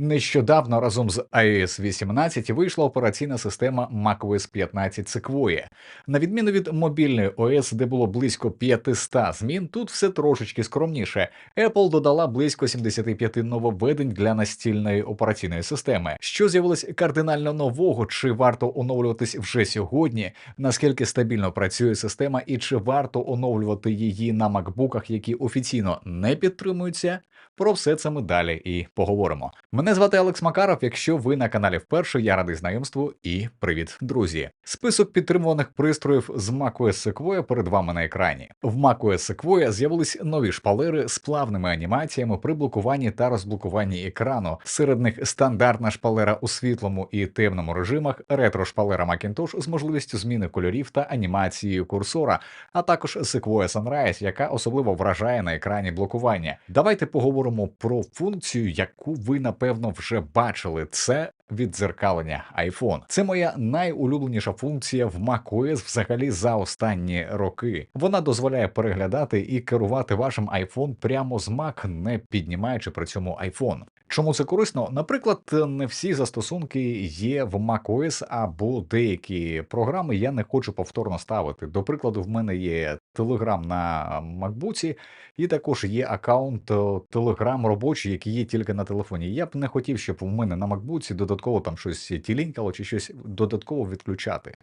Нещодавно разом з iOS 18 вийшла операційна система macOS 15 Sequoia. На відміну від мобільної OS, де було близько 500 змін, тут все трошечки скромніше. Apple додала близько 75 нововведень для настільної операційної системи. Що з'явилось кардинально нового, чи варто оновлюватись вже сьогодні? Наскільки стабільно працює система, і чи варто оновлювати її на макбуках, які офіційно не підтримуються? Про все це ми далі і поговоримо. Мене звати Алекс Макаров. Якщо ви на каналі вперше, я радий знайомству і привіт, друзі. Список підтримуваних пристроїв з macOS Sequoia перед вами на екрані. В macOS Sequoia з'явились нові шпалери з плавними анімаціями при блокуванні та розблокуванні екрану. Серед них стандартна шпалера у світлому і темному режимах, ретро-шпалера Macintosh з можливістю зміни кольорів та анімацією курсора, а також Sequoia Sunrise, яка особливо вражає на екрані блокування. Давайте поговоримо про функцію, яку ви напевно вже бачили. Це віддзеркалення iPhone. Це моя найулюбленіша функція в macOS взагалі за останні роки. Вона дозволяє переглядати і керувати вашим iPhone прямо з Mac, не піднімаючи при цьому iPhone. Чому це корисно? Наприклад, не всі застосунки є в macOS або деякі програми я не хочу повторно ставити. До прикладу, в мене є Telegram на MacBook, і також є аккаунт Telegram робочий, який є тільки на телефоні. Я б не хотів, щоб у мене на MacBook додатково там щось тілінькало чи щось додатково відключати.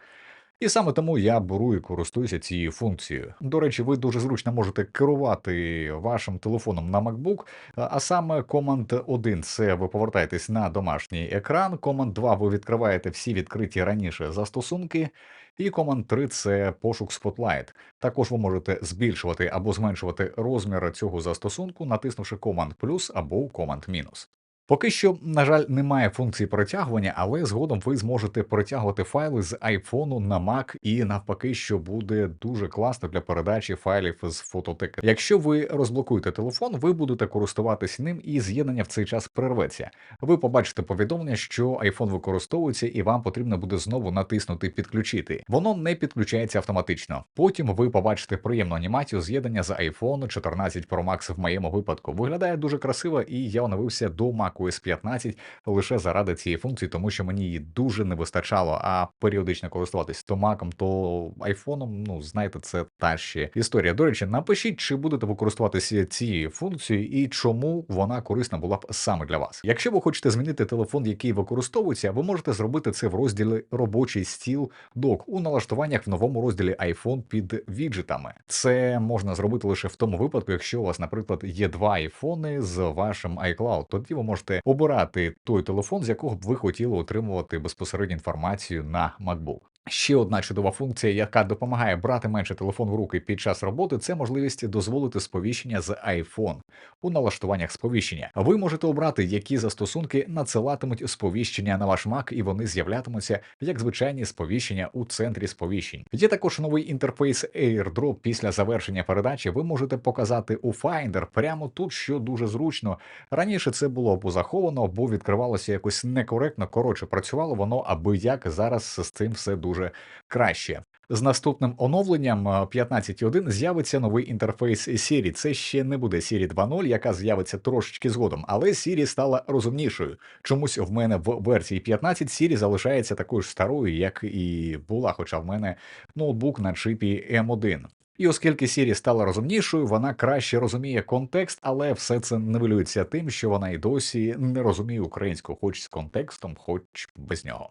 І саме тому я беру і користуюся цією функцією. До речі, ви дуже зручно можете керувати вашим телефоном на MacBook, а саме Command 1 це ви повертаєтесь на домашній екран, Command 2 ви відкриваєте всі відкриті раніше застосунки, і Command 3 це пошук Spotlight. Також ви можете збільшувати або зменшувати розмір цього застосунку, натиснувши Command плюс або Command мінус. Поки що, на жаль, немає функції перетягування, але згодом ви зможете перетягувати файли з iPhone на Mac і навпаки, що буде дуже класно для передачі файлів з фототеки. Якщо ви розблокуєте телефон, ви будете користуватись ним, і з'єднання в цей час прерветься. Ви побачите повідомлення, що iPhone використовується, і вам потрібно буде знову натиснути Підключити. Воно не підключається автоматично. Потім ви побачите приємну анімацію з'єднання з iPhone 14 Pro Max в моєму випадку. Виглядає дуже красиво, і я оновився до Mac macOS 15 лише заради цієї функції, тому що мені її дуже не вистачало. А періодично користуватись то Mac, то айфоном, ну знаєте, це та ще історія. До речі, напишіть, чи будете ви користуватися цією функцією і чому вона корисна була б саме для вас. Якщо ви хочете змінити телефон, який використовується, ви можете зробити це в розділі робочий стіл док у налаштуваннях в новому розділі iPhone під віджитами. Це можна зробити лише в тому випадку, якщо у вас, наприклад, є два айфони з вашим iCloud, тоді ви можете можете обирати той телефон, з якого б ви хотіли отримувати безпосередню інформацію на MacBook. Ще одна чудова функція, яка допомагає брати менше телефон в руки під час роботи, це можливість дозволити сповіщення з iPhone у налаштуваннях сповіщення. Ви можете обрати, які застосунки надсилатимуть сповіщення на ваш Mac, і вони з'являтимуться як звичайні сповіщення у центрі сповіщень. Є також новий інтерфейс AirDrop після завершення передачі. Ви можете показати у Finder прямо тут, що дуже зручно. Раніше це було або заховано, або відкривалося якось некоректно. Коротше, працювало воно, аби як зараз з цим все дуже дуже краще. З наступним оновленням 15.1 з'явиться новий інтерфейс Siri. Це ще не буде Siri 2.0, яка з'явиться трошечки згодом, але Siri стала розумнішою. Чомусь в мене в версії 15 Siri залишається такою ж старою, як і була, хоча в мене ноутбук на чипі M1. І оскільки Сірі стала розумнішою, вона краще розуміє контекст, але все це нивелюється тим, що вона і досі не розуміє українську, хоч з контекстом, хоч без нього.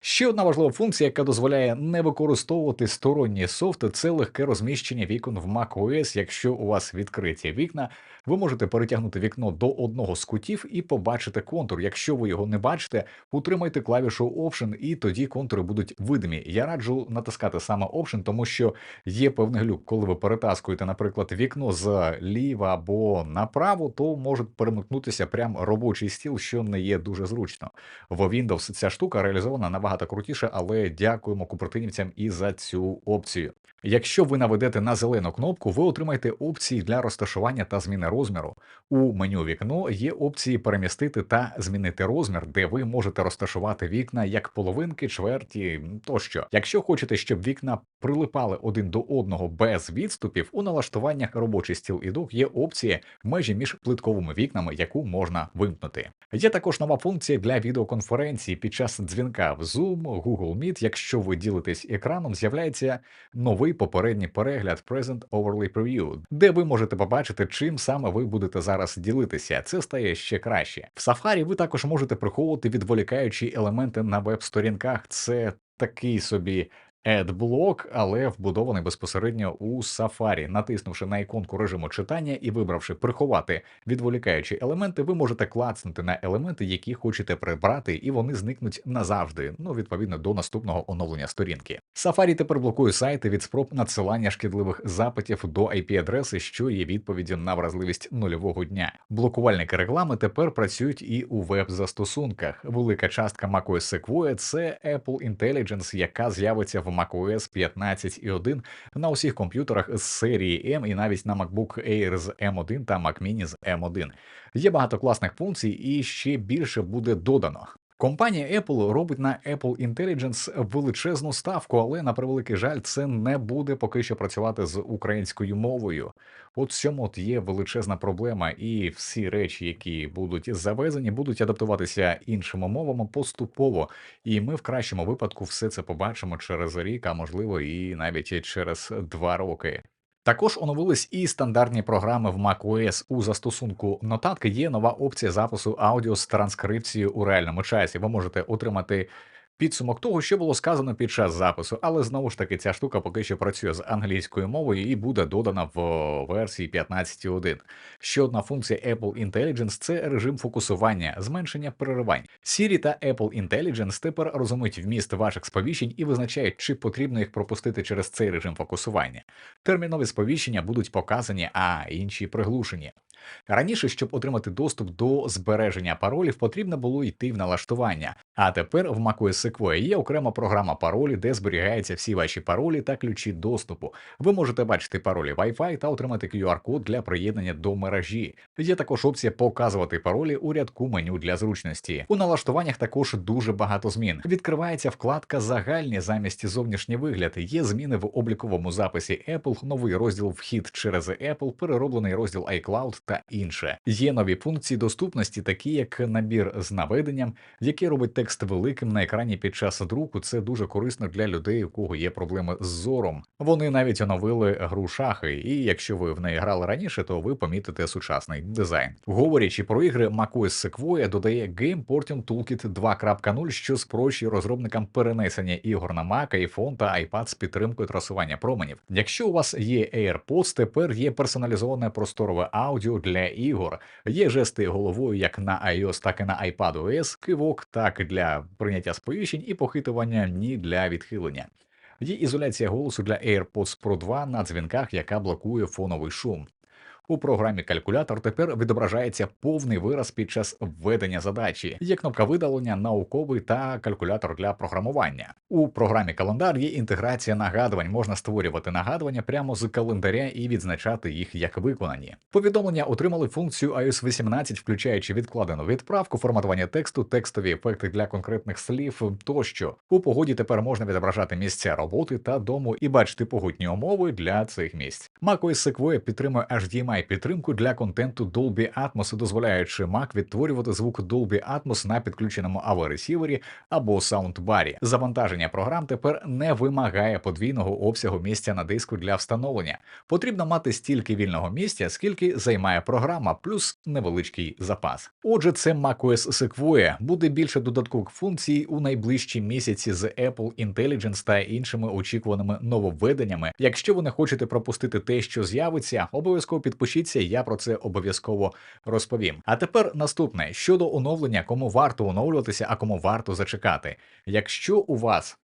Ще одна важлива функція, яка дозволяє не використовувати сторонні софти, це легке розміщення вікон в macOS. Якщо у вас відкриті вікна, ви можете перетягнути вікно до одного з кутів і побачити контур. Якщо ви його не бачите, утримайте клавішу Option, і тоді контури будуть видимі. Я раджу натискати саме Option, тому що є певний глюк, коли ви перетаскуєте, наприклад, вікно зліва або направо, то можуть перемикнутися прям робочий стіл, що не є дуже зручно. В Windows ця штука реалізована на набагато крутіше, але дякуємо купертинівцям і за цю опцію. Якщо ви наведете на зелену кнопку, ви отримаєте опції для розташування та зміни розміру. У меню вікно є опції перемістити та змінити розмір, де ви можете розташувати вікна як половинки, чверті тощо. Якщо хочете, щоб вікна прилипали один до одного без відступів, у налаштуваннях робочий стіл і дух є опція межі між плитковими вікнами, яку можна вимкнути. Є також нова функція для відеоконференції під час дзвінка в Zoom, Google Meet. Якщо ви ділитесь екраном, з'являється новий попередній перегляд Present Overlay Preview, де ви можете побачити, чим саме ви будете зараз ділитися. Це стає ще краще. В Safari ви також можете приховувати відволікаючі елементи на веб-сторінках. Це такий собі Adblock, але вбудований безпосередньо у Safari. Натиснувши на іконку режиму читання і вибравши приховати відволікаючі елементи, ви можете клацнути на елементи, які хочете прибрати, і вони зникнуть назавжди. Ну відповідно до наступного оновлення сторінки. Safari тепер блокує сайти від спроб надсилання шкідливих запитів до IP-адреси, що є відповіддю на вразливість нульового дня. Блокувальники реклами тепер працюють і у веб-застосунках. Велика частка macOS Sequoia – це Apple Intelligence, яка з'явиться в macOS 15.1 на усіх комп'ютерах з серії M і навіть на MacBook Air з M1 та Mac Mini з M1. Є багато класних функцій, і ще більше буде додано. Компанія Apple робить на Apple Intelligence величезну ставку, але на превеликий жаль, це не буде поки що працювати з українською мовою. От в цьому от є величезна проблема, і всі речі, які будуть завезені, будуть адаптуватися іншими мовами поступово. І ми в кращому випадку все це побачимо через рік, а можливо і навіть через два роки. Також оновились і стандартні програми в macOS. У застосунку нотатки є нова опція запису аудіо з транскрипцією у реальному часі. Ви можете отримати підсумок того, що було сказано під час запису, але знову ж таки ця штука поки що працює з англійською мовою і буде додана в версії 15.1. Ще одна функція Apple Intelligence – це режим фокусування, зменшення переривань. Siri та Apple Intelligence тепер розуміють вміст ваших сповіщень і визначають, чи потрібно їх пропустити через цей режим фокусування. Термінові сповіщення будуть показані, а інші приглушені. Раніше, щоб отримати доступ до збереження паролів, потрібно було йти в налаштування. А тепер в macOS Sequoia є окрема програма паролі, де зберігаються всі ваші паролі та ключі доступу. Ви можете бачити паролі Wi-Fi та отримати QR-код для приєднання до мережі. Є також опція показувати паролі у рядку меню для зручності. У налаштуваннях також дуже багато змін. Відкривається вкладка Загальні замість зовнішній вигляд. Є зміни в обліковому записі Apple, новий розділ Вхід через Apple, перероблений розділ iCloud та інше. Є нові функції доступності, такі як набір з наведенням, який робить текст великим на екрані під час друку. Це дуже корисно для людей, у кого є проблеми з зором. Вони навіть оновили гру шахи, і якщо ви в неї грали раніше, то ви помітите сучасний дизайн. Говорячи про ігри, macOS Sequoia додає Game Porting Toolkit 2.0, що спрощує розробникам перенесення ігор на Mac, iPhone та iPad з підтримкою трасування променів. Якщо у вас є AirPods, тепер є персоналізоване просторове аудіо для ігор. Є жести головою як на iOS, так і на iPadOS, кивок так для прийняття сповіщень і похитування ні для відхилення. Є ізоляція голосу для AirPods Pro 2 на дзвінках, яка блокує фоновий шум. У програмі калькулятор тепер відображається повний вираз під час введення задачі. Є кнопка видалення, науковий та калькулятор для програмування. У програмі календар є інтеграція нагадувань. Можна створювати нагадування прямо з календаря і відзначати їх як виконані. Повідомлення отримали функцію iOS 18, включаючи відкладену відправку, форматування тексту, текстові ефекти для конкретних слів тощо. У погоді тепер можна відображати місця роботи та дому і бачити погодні умови для цих місць. macOS Sequoia підтримує HDMI має підтримку для контенту Dolby Atmos, дозволяючи Mac відтворювати звук Dolby Atmos на підключеному AV-ресівері або саундбарі. Завантаження програм тепер не вимагає подвійного обсягу місця на диску для встановлення. Потрібно мати стільки вільного місця, скільки займає програма, плюс невеличкий запас. Отже, це macOS Sequoia. буде більше додаткових функцій у найближчі місяці з Apple Intelligence та іншими очікуваними нововведеннями. Якщо ви не хочете пропустити те, що з'явиться, обов'язково підпишіться підпишіться, я про це обов'язково розповім. А тепер наступне щодо оновлення, кому варто оновлюватися, а кому варто зачекати. Якщо у вас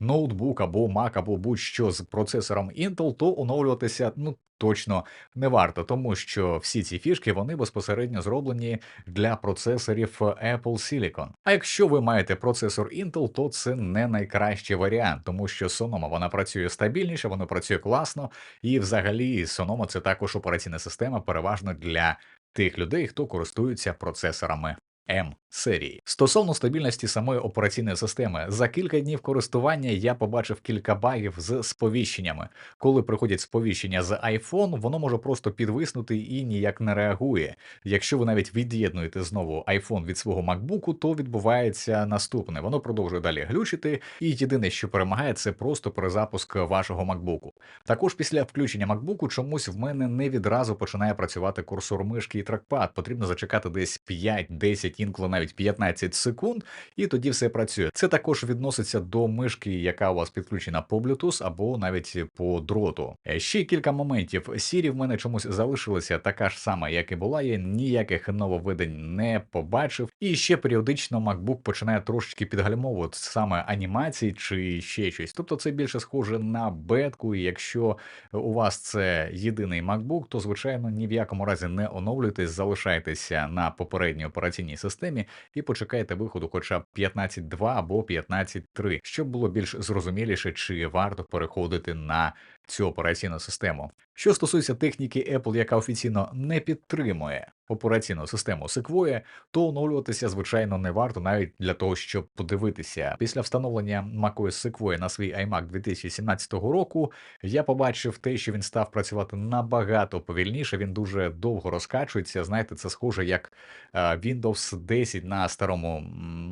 ноутбук або Mac, або будь-що з процесором Intel, то оновлюватися ну точно не варто, тому що всі ці фішки вони безпосередньо зроблені для процесорів Apple Silicon. А якщо ви маєте процесор Intel, то це не найкращий варіант, тому що Sonoma вона працює стабільніше, вона працює класно, і взагалі Sonoma це також операційна система, переважно для тих людей, хто користується процесорами М серії. Стосовно стабільності самої операційної системи, за кілька днів користування я побачив кілька багів з сповіщеннями. Коли приходять сповіщення з iPhone, воно може просто підвиснути і ніяк не реагує. Якщо ви навіть від'єднуєте знову iPhone від свого MacBook, то відбувається наступне: воно продовжує далі глючити, і єдине, що перемагає, це просто перезапуск вашого MacBook. Також після включення MacBook чомусь в мене не відразу починає працювати курсор мишки і трекпад. Потрібно зачекати десь 5-10, інколи навіть 15 секунд, і тоді все працює. Це також відноситься до мишки, яка у вас підключена по Bluetooth або навіть по дроту. Е, Ще кілька моментів. Siri в мене чомусь залишилася така ж сама, як і була. Я ніяких нововведень не побачив. І ще періодично MacBook починає трошечки підгальмовувати саме анімації чи ще щось. Тобто це більше схоже на бетку. І якщо у вас це єдиний MacBook, то звичайно ні в якому разі не оновлюйтесь, залишайтеся на попередній операційній системі і почекайте виходу хоча б 15.2 або 15.3, щоб було більш зрозуміліше, чи варто переходити на цю операційну систему. Що стосується техніки Apple, яка офіційно не підтримує операційну систему Sequoia, то оновлюватися, звичайно, не варто навіть для того, щоб подивитися. Після встановлення macOS Sequoia на свій iMac 2017 року я побачив те, що він став працювати набагато повільніше. Він дуже довго розкачується. Знаєте, це схоже як е, Windows 10 на старому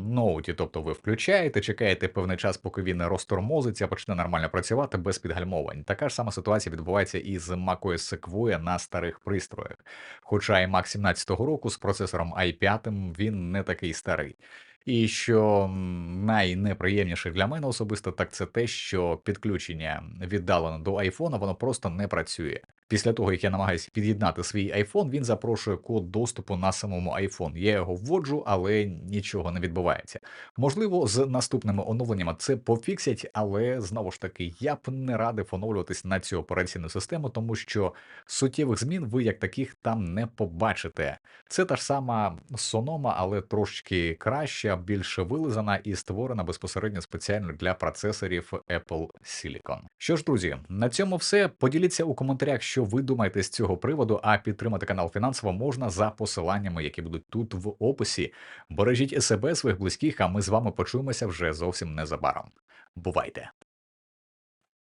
ноуті. Тобто ви включаєте, чекаєте певний час, поки він розтормозиться, почне нормально працювати без підгальмовань. Така ж сама ситуація відбувається і з macOS Sequoia на старих пристроях. Хоча iMac 17 року з процесором i5 він не такий старий. І що найнеприємніше для мене особисто, так це те, що підключення віддалено до айфона, воно просто не працює. Після того, як я намагаюся під'єднати свій iPhone, він запрошує код доступу на самому iPhone. Я його вводжу, але нічого не відбувається. Можливо, з наступними оновленнями це пофіксять, але знову ж таки я б не радив оновлюватись на цю операційну систему, тому що суттєвих змін ви як таких там не побачите. Це та ж сама Sonoma, але трошки краща, більш вилизана і створена безпосередньо спеціально для процесорів Apple Silicon. Що ж, друзі, на цьому все. Поділіться у коментарях, що ви думаєте з цього приводу. А підтримати канал фінансово можна за посиланнями, які будуть тут в описі. Бережіть себе, своїх близьких, а ми з вами почуємося вже зовсім незабаром. Бувайте!